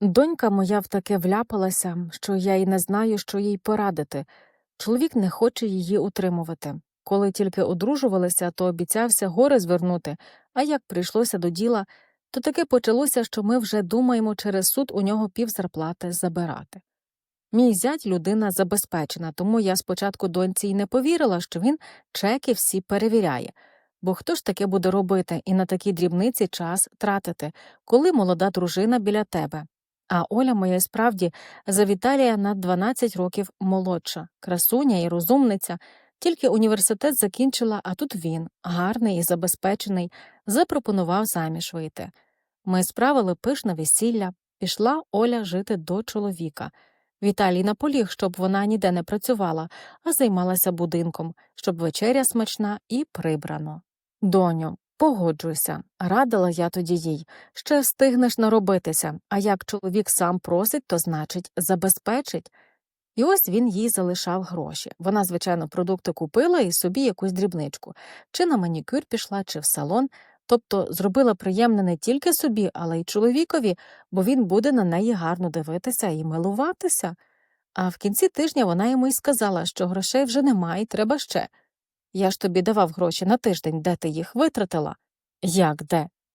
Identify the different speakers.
Speaker 1: Донька моя в таке вляпалася, що я й не знаю, що їй порадити. Чоловік не хоче її утримувати. Коли тільки одружувалися, то обіцявся гори звернути, а як прийшлося до діла, то таки почалося, що ми вже думаємо через суд у нього півзарплати забирати. Мій зять людина забезпечена, тому я спочатку доньці й не повірила, що він чеки всі перевіряє. Бо хто ж таке буде робити і на такі дрібниці час тратити, коли молода дружина біля тебе? А Оля моя справді за Віталія на 12 років молодша, красуня і розумниця, тільки університет закінчила, а тут він, гарний і забезпечений, запропонував заміж вийти. Ми справили пишне весілля, пішла Оля жити до чоловіка. Віталій наполіг, щоб вона ніде не працювала, а займалася будинком, щоб вечеря смачна і прибрано. Доню, погоджуйся, радила я тоді їй. Ще встигнеш наробитися, а як чоловік сам просить, то значить забезпечить. І ось він їй залишав гроші. Вона, звичайно, продукти купила і собі якусь дрібничку, чи на манікюр пішла, чи в салон, тобто зробила приємне не тільки собі, але й чоловікові, бо він буде на неї гарно дивитися і милуватися. А в кінці тижня вона йому й сказала, що грошей вже немає, і треба ще. Я ж тобі давав гроші на тиждень, де ти їх витратила? Як де?